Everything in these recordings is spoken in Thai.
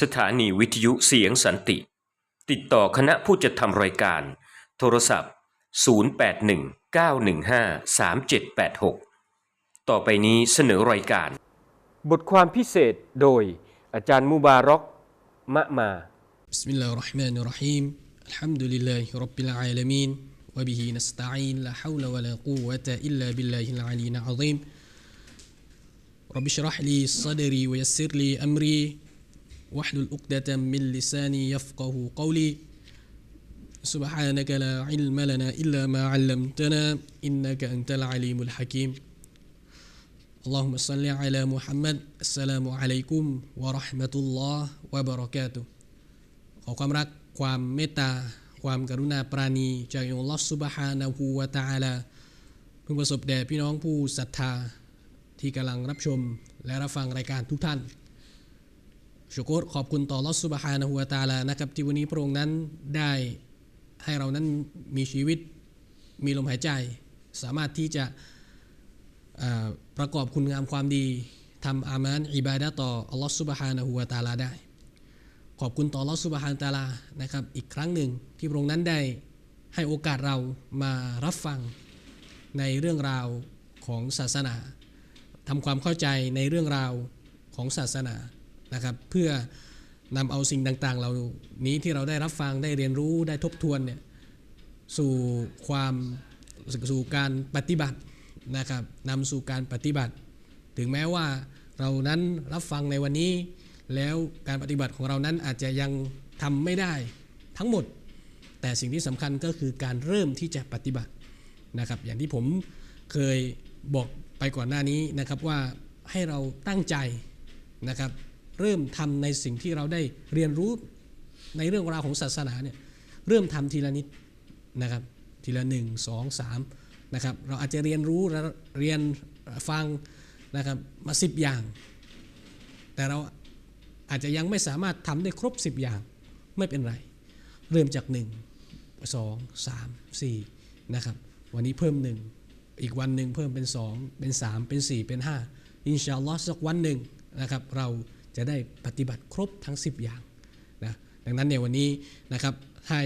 สถานีวิทยุเสียงสันติ ติดต่อคณะผู้จัดทำรายการ โทรศัพท์ 0819153786 ต่อไปนี้เสนอรายการ บทความพิเศษโดยอาจารย์มูบารอกมะมา بسم الله الرحمن الرحيم الحمد لله رب العالمين وبه نستعين لا حول ولا قوة إلا بالله العلي العظيم رب اشرح لي صدري ويسر لي أمري واحلل عقدة من لساني يفقه قولي سبحانك لا علم لنا إلا ما علمتنا إنك أنت العليم الحكيم اللهم صل على محمد السلام عليكم ورحمة الله وبركاته ขอความรักความเมตตา ความกรุณาปราณีจากอัลลอฮฺซุบฮานะฮูวะตะอาลาเพิ่งประสบแด่พี่น้องผู้ศรัทธาที่กำลังรับชมและรับฟังรายการทุกท่าน ชุกรขอบคุณต่ออัลลอสุบฮานะฮูวตาลานะครับที่วันนี้พระองค์นั้นได้ให้เรานั้นมีชีวิตมีลมหายใจ สามารถที่จะประกอบคุณงามความดีทำอามานอิบาดะต่ออัลลอฮฺซุบฮานะฮูวะตาลาได้ ขอบคุณต่อลอสุบฮานตาลานะครับอีกครั้งหนึ่งที่พระองค์นั้นได้ให้โอกาสเรามารับฟังในเรื่องราวของศาสนาทำความเข้าใจในเรื่องราวของศาสนา นะครับเพื่อนำเอาสิ่งต่างๆ เหล่านี้ที่เราได้รับฟังได้เรียนรู้ได้ทบทวนเนี่ยสู่ความสู่การปฏิบัตินะครับนำสู่การปฏิบัติ ถึงแม้ว่าเรานั้นรับฟังในวันนี้ แล้วการปฏิบัติของเรานั้นอาจจะยังทำไม่ได้ทั้งหมด แต่สิ่งที่สำคัญก็คือการเริ่มที่จะปฏิบัตินะครับ อย่างที่ผมเคยบอกไปก่อนหน้านี้นะครับว่าให้เราตั้งใจนะครับ เริ่มทำในสิ่งที่เราได้เรียนรู้ในเรื่องราวของศาสนาเนี่ยเริ่มทำทีละนิดนะครับทีละหนึ่งสองสามนะครับเราอาจจะเรียนรู้และเรียนฟังนะครับมาสิบอย่าง แต่เราอาจจะยังไม่สามารถทำได้ครบ 10 อย่างไม่เป็นไร เริ่มจาก 1 2 3 4นะครับวันนี้เพิ่ม 1 อีกวันหนึ่งเพิ่มเป็น 2 เป็น 3 เป็น 4 เป็น 5 อินชาอัลลอฮ์สักวันหนึ่งนะครับเรา จะได้ปฏิบัติครบทั้ง 10 อย่างนะดังนั้นเนี่ยวันนี้นะครับให้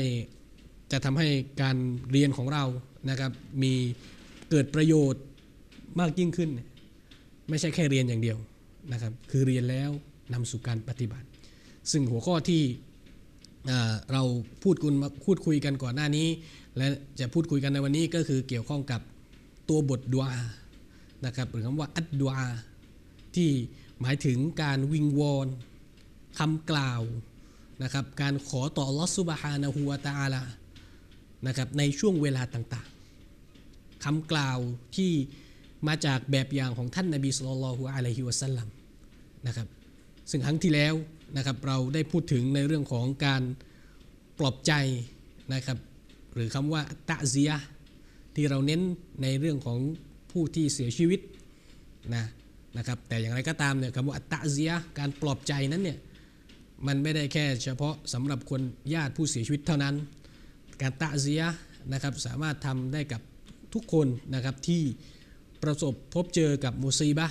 จะทำให้การเรียนของเรานะครับมีเกิดประโยชน์มากยิ่งขึ้น ไม่ใช่แค่เรียนอย่างเดียวนะครับคือเรียนแล้วนำสู่การปฏิบัติ ซึ่งหัวข้อที่เราพูดคุยพูดคุยกันก่อนหน้านี้ และจะพูดคุยกันในวันนี้ก็คือเกี่ยวข้องกับตัวบทดุอานะครับหรือคำว่าอัดดุอาที่ หมายถึงการวิงวอนคำกล่าวนะครับการขอต่อลอฮฺซุบฮานะฮูวาตาลานะครับในช่วงเวลาต่างๆคำกล่าวที่มาจากแบบอย่างของท่านนบีสุลต่านละฮุอะลัยฮิวะสัลลัมนะครับซึ่งครั้งที่แล้วนะครับเราได้พูดถึงในเรื่องของการปลอบใจนะครับหรือคำว่าตะเซียที่เราเน้นในเรื่องของผู้ที่เสียชีวิตนะ นะครับแต่อย่างไรก็ตามเนี่ยคำว่าตะเซียการปลอบใจนั้นเนี่ยมันไม่ได้แค่เฉพาะสำหรับคนญาติผู้เสียชีวิตเท่านั้น การตะเซียนะครับสามารถทำได้กับทุกคนนะครับที่ประสบพบเจอกับมุซีบะ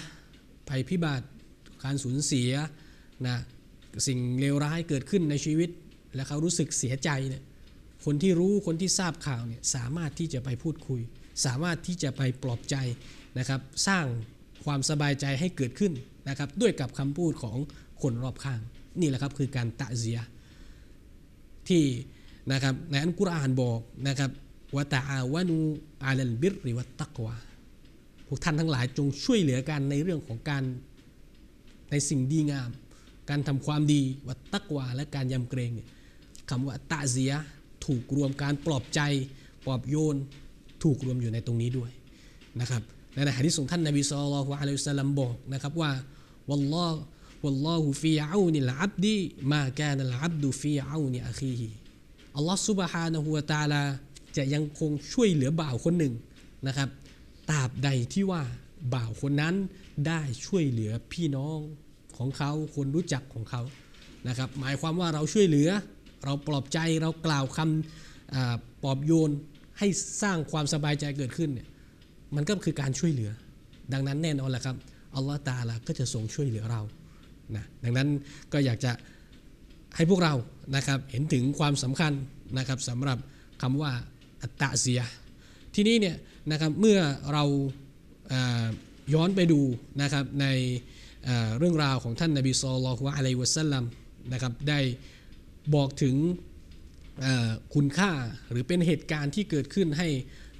ภัยพิบัติการสูญเสียนะสิ่งเลวร้ายเกิดขึ้นในชีวิต และเขารู้สึกเสียใจเนี่ยคนที่รู้คนที่ทราบข่าวเนี่ยสามารถที่จะไปพูดคุย สามารถที่จะไปปลอบใจนะครับ สร้าง ความสบายใจให้เกิดขึ้นนะครับด้วยกับคำพูดของคนรอบข้าง นี่แหละครับคือการตะเซียที่นะครับในอันกุรอานบอกนะครับวะตะอาวะนูอาลัลบิรริวัตตักวาพวกท่านทั้งหลายจงช่วยเหลือกันในเรื่องของการในสิ่งดีงาม การทำความดีวัตตักวาและการยำเกรงคำว่าตะเซียถูกรวมการปลอบใจปลอบโยน ถูกรวมอยู่ในตรงนี้ด้วยนะครับ ในหะดีษของท่านนบีศ็อลลัลลอฮุอะลัยฮิวะซัลลัมบอกนะครับว่าวัลลอฮ์วัลลอฮุฟีอานิลอับดีมากานัลอับดุฟีอานิอะคีฮิอัลลอฮ์ซุบฮานะฮูวะตะอาลาจะยังคงช่วยเหลือบ่าวคนหนึ่งนะครับตราบใดที่ว่าบ่าวคนนั้นได้ช่วยเหลือพี่น้องของเขาคนรู้จักของเขานะครับหมายความว่าเราช่วยเหลือ เราปลอบใจเรากล่าวคำอ่าปลอบโยนให้สร้างความสบายใจเกิดขึ้นเนี่ย มันก็คือการช่วยเหลือ ดังนั้นแน่นอนแหละครับอัลลอฮ์ตาลาก็จะทรงช่วยเหลือเรานะดังนั้นก็อยากจะให้พวกเรานะครับเห็นถึงความสำคัญนะครับสำหรับคำว่าอัตตะเซีย ทีนี้เนี่ยนะครับเมื่อเราย้อนไปดูนะครับในเรื่องราวของท่านนบีศ็อลลัลลอฮุอะลัยวะซัลลัมนะครับได้บอกถึงคุณค่าหรือเป็นเหตุการณ์ที่เกิดขึ้นให้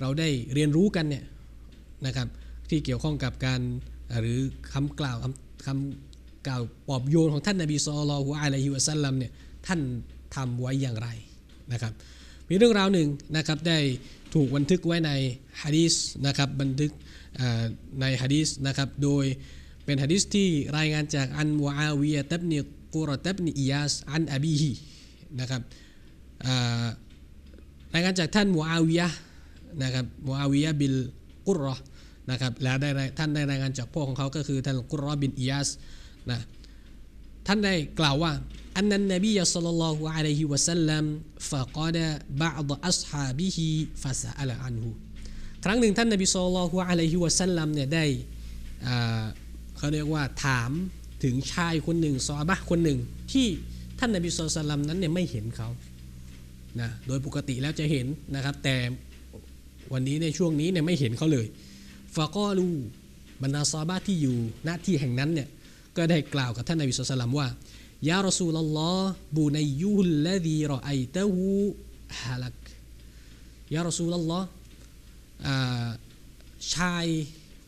เราได้เรียนรู้กันเนี่ย นะครับ ที่เกี่ยวข้องกับการหรือคำกล่าวคำคำกล่าวปอบโยนของท่านนบีศ็อลลัลลอฮุอะลัยฮิวะซัลลัมเนี่ยท่านทำไว้อย่างไรนะครับ มีเรื่องราวหนึ่งนะครับได้ถูกบันทึกไว้ในฮะดีษนะครับบันทึกในฮะดีษนะครับโดยเป็นฮะดีษที่รายงานจากอันวะอาวียะตับนิกุรตับนิอิยาสอันอบีฮีนะครับรายงานจากท่านมูอาวิยะนะครับมูอาวิยะบิลกุรเราะห์ นะครับและได้ท่านได้รายงานจากพ่อของเขาก็คือท่านกุรเราะห์บินอิยาสนะท่านได้กล่าวว่าอันนั้นนบีศ็อลลัลลอฮุอะลัยฮิวะซัลลัมฟะกอดะบะอฎอัศฮาบิฮิฟะซะอลอันฮุครั้งหนึ่งท่านนบีศ็อลลัลลอฮุอะลัยฮิวะซัลลัมเนี่ยได้เขาเรียกว่าถามถึงชายคนหนึ่งซอบะคนหนึ่งที่ท่านนบีศ็อลลัลลอฮุอะลัยฮิวะซัลลัมนั้นเนี่ยไม่เห็นเขานะโดยปกติแล้วจะเห็นนะครับ แต่วันนี้ในช่วงนี้เนี่ยไม่เห็นเขาเลย ฟะกอลูบรรดาซอฮาบะที่อยู่หน้าที่แห่งนั้นเนี่ยก็ได้กล่าวกับท่านนบีสุลต่านว่ายารอซูลลอฮ์บุนัยยุฮุลลดีรอไอเตะฮูฮาลักยารอซูลลอฮ์อ่าชาย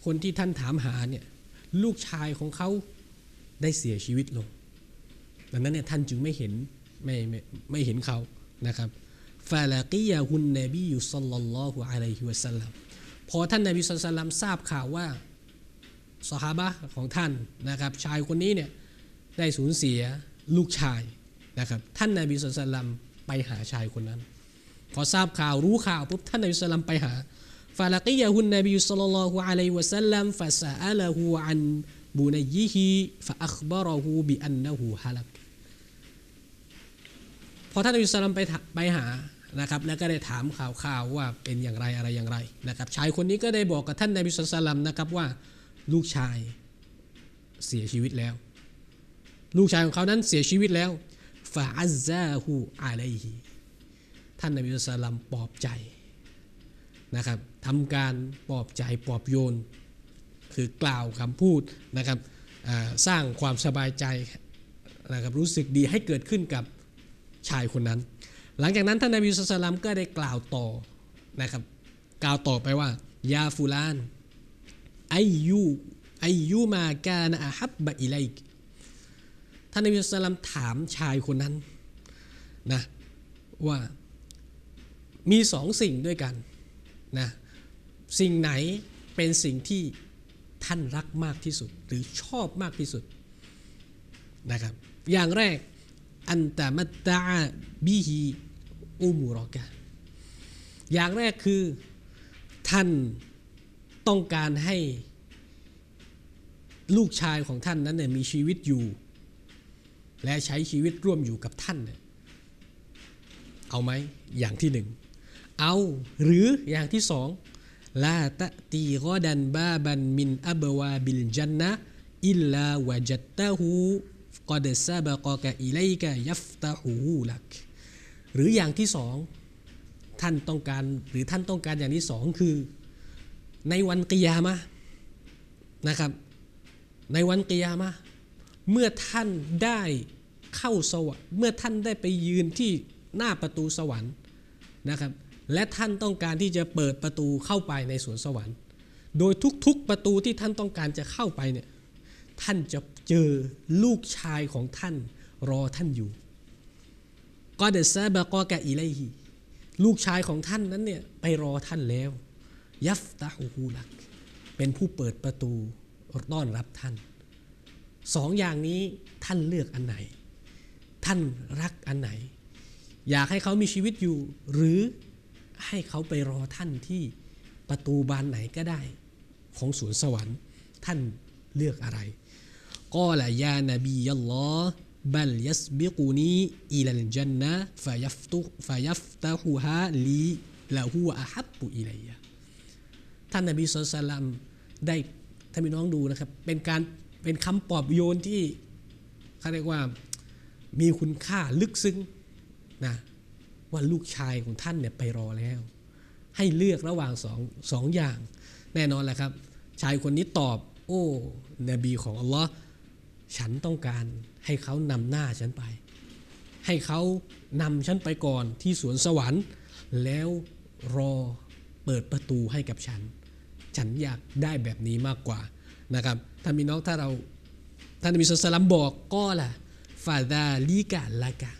คนที่ท่านถามหาเนี่ยลูกชายของเขาได้เสียชีวิตลง ดังนั้นเนี่ยท่านจึงไม่เห็นไม่ไม่ไม่เห็นเขานะครับฟาลากียะฮุนนบียุสัลลัลลอฮุอะลัยฮิวะสัลลัม พอท่านนาบีสุลต่านทราบข่าวว่าสหาบะของท่านนะครับ ชายคนนี้เนี่ยได้สูญเสียลูกชายนะครับ ท่านนาบีสุลต่านไปหาชายคนนั้น พอทราบข่าวรู้ข่าวปุ๊บท่านนาบีสุลต่านไปหาฟาลักียะฮุนนบีสุลลัลลอฮุอะลัยวะสัลลัมฟะซะอะละฮูอันบุนัยยิฮิฟะอัคบะเระฮูบิอันนะฮูฮะลักพอท่านนบีสุลต่านไปไปหา นะครับแล้วก็ได้ถามข่าวข่าวว่าเป็นอย่างไรอะไรอย่างไรนะครับ ชายคนนี้ก็ได้บอกกับท่านนายบีสุลต่านะครับว่าลูกชายเสียชีวิตแล้ว ลูกชายของเขานั้นเสียชีวิตแล้วฟาอัซซาฮูอะลัยฮิท่านนายบีสุลต่านปลอบใจนะครับทำการปลอบใจปลอบโยน คือกล่าวคำพูดนะครับสร้างความสบายใจนะครับรู้สึกดีให้เกิดขึ้นกับชายคนนั้น หลังจากนั้นท่านนบีสุลต่านก็ได้กล่าวต่อนะครับ กล่าวต่อไปว่ายาฟูลานอายุอายุมากานะอาฮับบะอิไลกท่านนบีสุลต่านถามชายคนนั้นนะว่ามีสองสิ่งด้วยกันนะสิ่งไหนเป็นสิ่งที่ท่านรักมากที่สุด หรือชอบมากที่สุดนะครับอย่างแรกอันตะมัตตาบิฮี อุมูรอกะอย่างแรกคือท่านต้องการให้ลูกชายของท่านนั้นเนี่ยมีชีวิตอยู่ และใช้ชีวิตร่วมอยู่กับท่านเนี่ยเอาไหมอย่างที่หนึ่งเอาหรืออย่างที่สองลาตะตีกอดันบาบันมินอับวาบิลจันนะอิลลาวะจัตตะฮูกอดซาบะกอกะอิไลกะยัฟตะฮูลัก หรืออย่างที่สองท่านต้องการหรือท่านต้องการอย่างที่สองคือ ในวันกิยามะนะครับ ในวันกิยามะเมื่อท่านได้เข้าสวรรค์เมื่อท่านได้ไปยืนที่หน้าประตูสวรรค์นะครับ และท่านต้องการที่จะเปิดประตูเข้าไปในสวนสวรรค์ โดยทุกๆประตูที่ท่านต้องการจะเข้าไปเนี่ยท่านจะเจอลูกชายของท่านรอท่านอยู่ ก็เดซาบะกอกะอิไลฮีลูกชายของท่านนั้นเนี่ยไปรอท่านแล้ว ยัฟตาฮูฮูลัก เป็นผู้เปิดประตูต้อนรับท่าน สองอย่างนี้ท่านเลือกอันไหน ท่านรักอันไหน อยากให้เขามีชีวิตอยู่ หรือให้เขาไปรอท่านที่ประตูบานไหนก็ได้ ของสวนสวรรค์ ท่านเลือกอะไรก็ละยานบียัลลอ บัลยัสบิกุนีอิลัลจันนะฟายัฟตุฟายัฟตะฮูฮาลีละฮูอะฮับปุอิลัยท่านนบีสุลต่านได้ท่านพี่น้องดูนะครับ เป็นการเป็นคำปลอบโยนที่เขาเรียกว่ามีคุณค่าลึกซึ้งนะว่าลูกชายของท่านเนี่ยไปรอแล้ว ให้เลือกระหว่างสองสองอย่าง แน่นอนแหละครับ ชายคนนี้ตอบ โอ้ นบีของอัลลอฮ์ ฉันต้องการให้เขานำหน้าฉันไป ให้เขานำฉันไปก่อนที่สวนสวรรค์ แล้วรอเปิดประตูให้กับฉัน ฉันอยากได้แบบนี้มากกว่านะครับท่านพี่น้องถ้าเราท่านนบีสุลต่านบอกก็ล่ะฟาดาลีกาลากา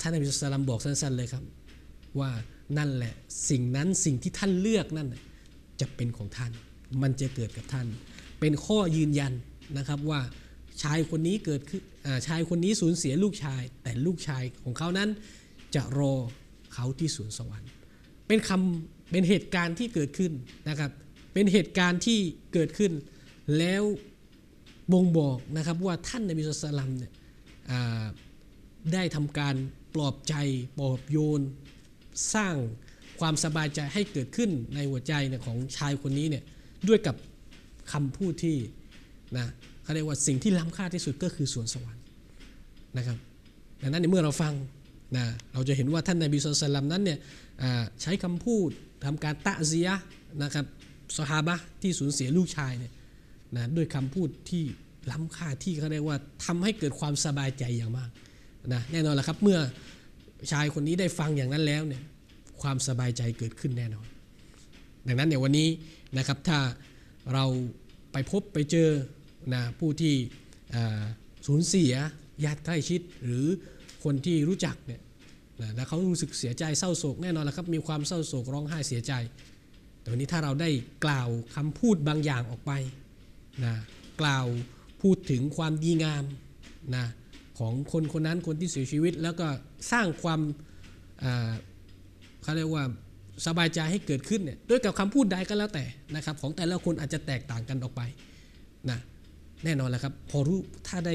ท่านนบีสุลต่านบอกสั้นๆเลยครับ ว่านั่นแหละสิ่งนั้นสิ่งที่ท่านเลือกนั่นจะเป็นของท่าน มันจะเกิดกับท่าน เป็นข้อยืนยัน นะครับว่าชายคนนี้เกิดขึ้นชายคนนี้สูญเสียลูกชาย แต่ลูกชายของเขานั้นจะรอเขาที่สวนสวรรค์ เป็นคำเป็นเหตุการณ์ที่เกิดขึ้นนะครับ เป็นเหตุการณ์ที่เกิดขึ้น แล้วบ่งบอกนะครับว่าท่านนบีสุลต่านเนี่ยได้ทำการปลอบใจปลอบโยน สร้างความสบายใจให้เกิดขึ้นในหัวใจเนี่ยของชายคนนี้เนี่ยด้วยกับคำพูดที่ นะเขาเรียกว่าสิ่งที่ล้ำค่าที่สุดก็คือสวนสวรรค์นะครับดังนั้นในเมื่อเราฟังนะเราจะเห็นว่าท่านนบีสุลต่านนั้นเนี่ยใช้คำพูดทำการตะเซียนะครับสฮาบะที่สูญเสียลูกชายเนี่ยนะด้วยคำพูดที่ล้ำค่าที่เขาเรียกว่าทำให้เกิดความสบายใจอย่างมากนะแน่นอนละครับเมื่อชายคนนี้ได้ฟังอย่างนั้นแล้วเนี่ยความสบายใจเกิดขึ้นแน่นอน ดังนั้นเนี่ยวันนี้นะครับถ้าเราไปพบไปเจอ นะผู้ที่สูญเสียญาติใกล้ชิดหรือคนที่รู้จักเนี่ยนะแล้วเขารู้สึกเสียใจเศร้าโศกแน่นอนแล้วครับมีความเศร้าโศกร้องไห้เสียใจ แต่วันนี้ถ้าเราได้กล่าวคำพูดบางอย่างออกไปนะกล่าวพูดถึงความดีงามนะของคนคนนั้นคนที่เสียชีวิต แล้วก็สร้างความเขาเรียกว่าสบายใจให้เกิดขึ้นเนี่ยด้วยกับคำพูดใดก็แล้วแต่นะครับของแต่ละคนอาจจะแตกต่างกันออกไปนะ แน่นอนแหละครับ พอรู้ถ้าได้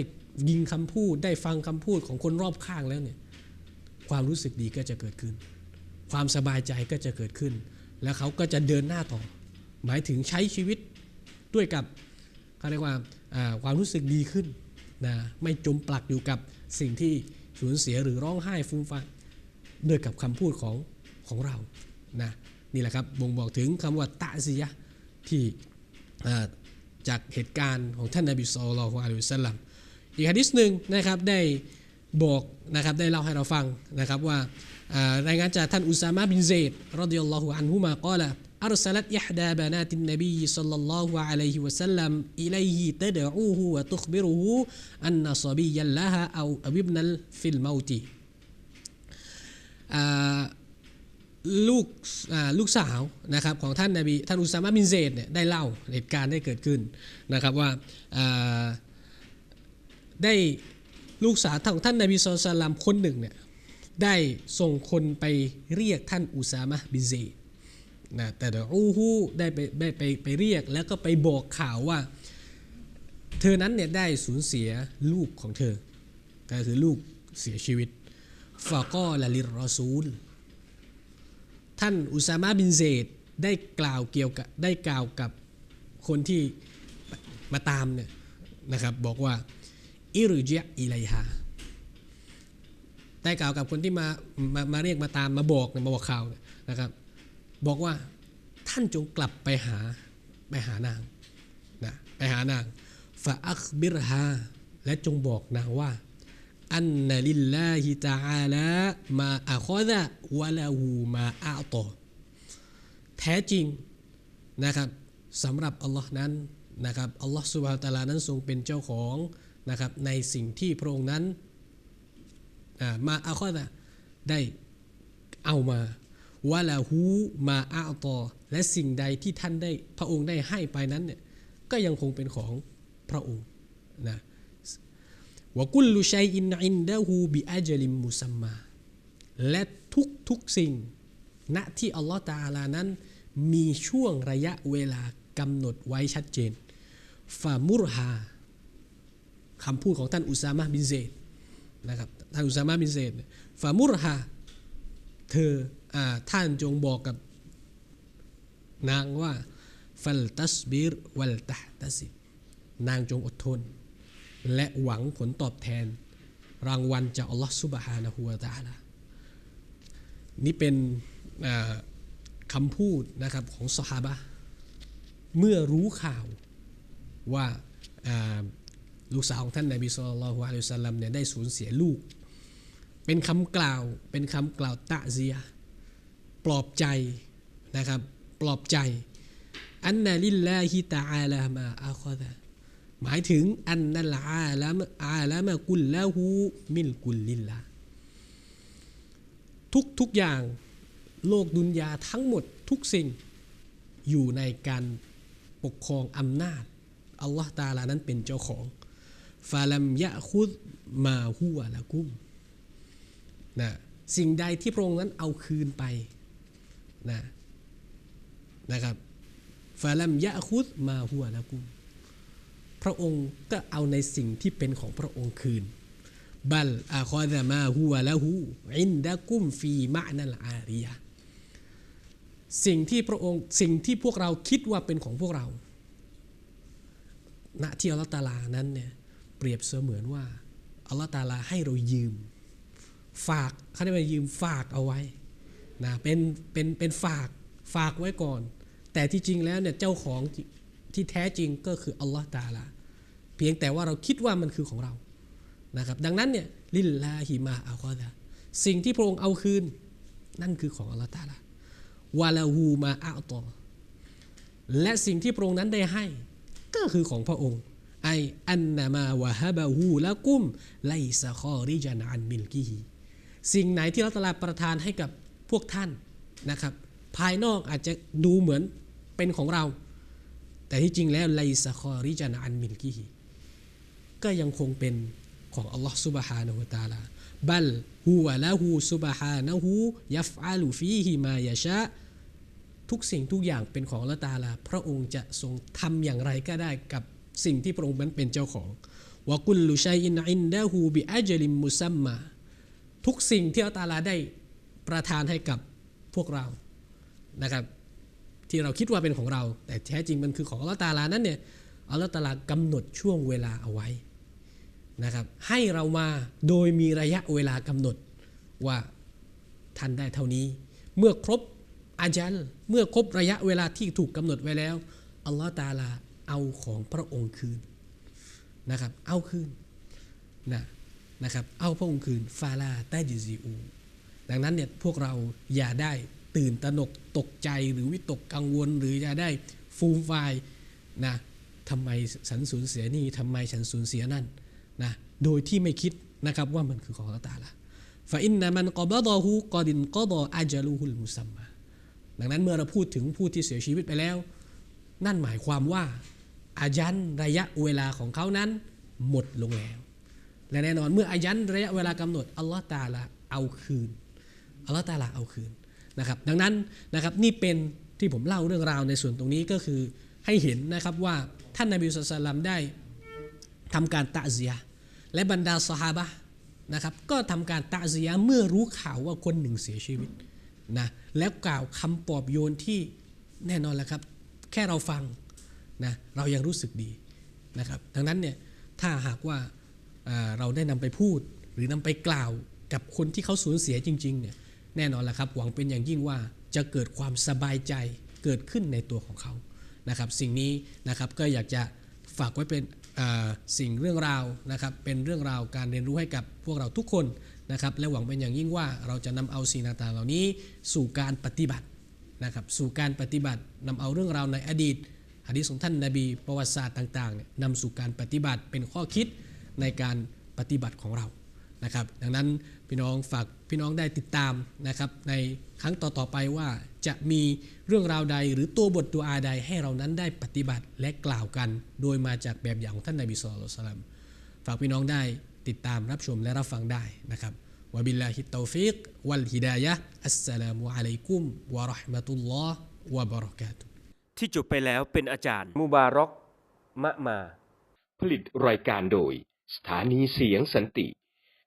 ยิงคำพูดได้ฟังคำพูดของคนรอบข้างแล้วเนี่ยความรู้สึกดีก็จะเกิดขึ้น ความสบายใจก็จะเกิดขึ้น แล้วเขาก็จะเดินหน้าต่อ หมายถึงใช้ชีวิตด้วยกับเขาเรียกว่าความรู้สึกดีขึ้นนะไม่จมปลักอยู่กับสิ่งที่สูญเสียหรือร้องไห้ฟุ้งฟังด้วยกับคำพูดของของเรานะนี่แหละครับบ่งบอกถึงคำว่าตะซียะที่ จากเหตุการณ์ของท่านนบีสุลต่านละฮ์อะลัยฮิวะสัลลัมอีกฮะดิษหนึ่งนะครับได้บอกนะครับได้เล่าให้เราฟังนะครับว่าอ่ารายงานจากท่านอุซามะบินเซดรดิยัลลอฮุอันฮุมากล่าว أرسلت إحدى بنات النبي صلى الله عليه وسلم إليه تدعوه وتخبره أن صبيا لها أو أو ابنا في الموت อ่า ลูกลูกสาวนะครับของท่านนาบีท่านอุซามะบินเซดเนี่ยได้เล่าเหตุการณ์ได้เกิดขึ้นนะครับว่าได้ลูกสาวของท่านนาบีสุลต่านคนหนึ่งเนี่ยได้ส่งคนไปเรียกท่านอุซามะบินเซดนะแต่เดี๋ยอูฮูได้ไปไปไปไปเรียกแล้วก็ไปบอกข่าวว่า เธอนั้นเนี่ยได้สูญเสียลูกของเธอ ก็คือลูกเสียชีวิตฟาก็ละลิรรอซูล ท่านอุซามะบินเซดได้กล่าวเกี่ยวกับได้กล่าวกับคนที่มาตามเนี่ยนะครับบอกว่าอิรุจิะอิไลฮาได้กล่าวกับคนที่มามามาเรียกมาตามมาบอกมาบอกข่าวเนี่ยนะครับ บอกว่าท่านจงกลับไปหาไปหานางนะไปหานางฟาอัคบิรฮาและจงบอกนางว่า อันนลิลลาฮิตาอาลามาอาคอดะวะลาหูมาอาตอแท้จริงนะครับสำหรับอัลลอฮ์นั้นนะครับอัลลอฮ์สุบฮานตะอาลานั้นทรงเป็นเจ้าของนะครับในสิ่งที่พระองค์นั้นอ่ามาอาคอดะได้เอามาวะลาหูมาอาตอและสิ่งใดที่ท่านได้พระองค์ได้ให้ไปนั้นเนี่ยก็ยังคงเป็นของพระองค์นะ วกุลลุชัยอินอินดะฮูบิอาจลิมมุซัมมาและทุกทุกสิ่ง ณที่อัลลอฮฺตาลานั้น มีช่วงระยะเวลากำหนดไว้ชัดเจนฟามุรฮาคำพูดของท่านอุซามะบินเซดนะครับท่านอุซามะบินเซดฟามุรฮาเธออท่านจงบอกกับนางว่าฟัลตัสบิรวัลตะตัสินางจงอดทน และหวังผลตอบแทน รางวัลจากอัลลอฮฺซุบฮานะฮูวะตาลานี่เป็นคำพูดนะครับของสหาบะเมื่อรู้ข่าวว่าลูกสาวของท่านนบีสุลต่านละฮ์อะลัยซัลลัมเนี่ยได้สูญเสียลูก เป็นคำกล่าวเป็นคำกล่าวตะเซียปลอบใจนะครับปลอบใจอันนาลิลลาฮิตะอาลามาอาคอดะ หมายถึงอันนัลอาลามอาลามกุลละหูมิลกุลลิลลาทุกทุกอย่างโลกดุนยาทั้งหมดทุกสิ่งอยู่ในการปกครองอำนาจอัลลอฮ์ตาลานั้นเป็นเจ้าของฟาลัมยะคุดมาหัวละกุมนะสิ่งใดที่พระองค์นั้นเอาคืนไปนะนะครับฟาลัมยะคุดมาหัวละกุม พระองค์ก็เอาในสิ่งที่เป็นของพระองค์คืนบัลอาคอดะมาฮูวะละหูอินดะกุมฟีมะนัลอาริยะสิ่งที่พระองค์สิ่งที่พวกเราคิดว่าเป็นของพวกเรา ณที่อัลตาลานั้นเนี่ยเปรียบเสมือนว่าอัลตาลาให้เรายืม ฝากเขาเรียกว่ายืมฝากเอาไว้นะเป็นเป็นเป็นฝากฝากไว้ก่อน แต่ที่จริงแล้วเนี่ยเจ้าของที่แท้จริงก็คืออัลลอฮฺตาลา เพียงแต่ว่าเราคิดว่ามันคือของเรานะครับดังนั้นเนี่ยลิลลาฮิมาอัลกอดะสิ่งที่พระองค์เอาคืน นั่นคือของอัลลอฮฺตาลาวาลาหูมาอัลตอและสิ่งที่พระองค์นั้นได้ให้ ก็คือของพระองค์ไออันนามาวะฮะบะฮูละกุมไลซะคอริจันอันมิลกิฮีสิ่งไหนที่อัลลอฮฺตาลาประทานให้กับพวกท่านนะครับ ภายนอกอาจจะดูเหมือนเป็นของเรา แต่ที่จริงแล้วไลซะคอริจันอันมิลกิฮี ก็ยังคงเป็นของอัลลอฮ์ سبحانه และ تعالى บัลฮุวะละหู سبحانه ยัฟอาลูฟีฮิมายาชะทุกสิ่งทุกอย่างเป็นของอัลลอฮ์ตาลา พระองค์จะทรงทำอย่างไรก็ได้กับสิ่งที่พระองค์นั้นเป็นเจ้าของวะกุลลุชัยอินอินดะฮูบิอัจลิมมุซัมมา ทุกสิ่งที่อัลลอฮ์ตาลาได้ประทานให้กับพวกเรานะครับ ที่เราคิดว่าเป็นของเรา แต่แท้จริงมันคือของอัลลอฮ์ตาลานั้นเนี่ย อัลลอฮ์ตาลากำหนดช่วงเวลาเอาไว้นะครับให้เรามาโดยมีระยะเวลากำหนดว่าท่านได้เท่านี้ เมื่อครบอาจัลเมื่อครบระยะเวลาที่ถูกกำหนดไว้แล้วอัลลอฮฺตาลาเอาของพระองค์คืนนะครับเอาคืนนะนะครับเอาพระองค์คืนฟาลาตาจิซีอูดังนั้นเนี่ยพวกเราอย่าได้ตื่นตระหนกตกใจหรือวิตกกังวลหรืออย่าได้ฟูมไฟายนะ ทำไมฉันสูญเสียนี่ทำไมฉันสูญเสียนั่นนะโดยที่ไม่คิดนะครับว่ามันคือของอัลลอฮฺตาลาฟาอินนามันกอบดอฮูกอดินกอดออาจาลูฮุลมุซัมมาดังนั้นเมื่อเราพูดถึงผู้ที่เสียชีวิตไปแล้ว นั่นหมายความว่าอายันระยะเวลาของเขานั้นหมดลงแล้ว และแน่นอนเมื่ออายันระยะเวลากำหนดอัลลอฮฺตาลาเอาคืนอัลลอฮฺตาลาเอาคืนนะครับ ดังนั้นนะครับนี่เป็นที่ผมเล่าเรื่องราวในส่วนตรงนี้ก็คือ ให้เห็นนะครับว่าท่านนบีสุลต่านได้ทำการตะเซียและบรรดาสหาบะนะครับก็ทำการตะเซียเมื่อรู้ข่าวว่าคนหนึ่งเสียชีวิตนะแล้วกล่าวคำปลอบโยนที่แน่นอนแล้วครับ แค่เราฟังนะเรายังรู้สึกดีนะครับดังนั้นเนี่ยถ้าหากว่าเอ่อเราได้นำไปพูด หรือนำไปกล่าวกับคนที่เขาสูญเสียจริงๆเนี่ยแน่นอนแหละครับหวังเป็นอย่างยิ่งว่าจะเกิดความสบายใจเกิดขึ้นในตัวของเขา นะครับสิ่งนี้นะครับก็อยากจะฝากไว้เป็นสิ่งเรื่องราวนะครับเป็นเรื่องราวการเรียนรู้ให้กับพวกเราทุกคนนะครับและหวังเป็นอย่างยิ่งว่าเราจะนำเอาสิ่งต่างๆเหล่านี้สู่การปฏิบัตินะครับสู่การปฏิบัตินำเอาเรื่องราวในอดีตหะดีษของท่านนาบีประวัติศาสตร์ต่างๆเนี่ยนำสู่การปฏิบัติเป็นข้อคิดในการปฏิบัติของเรานะครับดังนั้น พี่น้องฝากพี่น้องได้ติดตามนะครับ ในครั้งต่อๆไปว่าจะมีเรื่องราวใดหรือตัวบทตัวอาใดให้เรานั้นได้ปฏิบัติและกล่าวกัน โดยมาจากแบบอย่างของท่านนาบีสุลต่านสลัมฝากพี่น้องได้ติดตามรับชมและรับฟังได้นะครับวะบิลลาฮิตตอฟิกวัลฮิดายะอัสสลามุอะลัยกุมวะเราะห์มะตุลลอฮ์วะบะเราะกาตุฮ์ที่จบไปแล้วเป็นอาจารย์มุบารอกมะมา ผลิตรายการโดย สถานีเสียงสันติ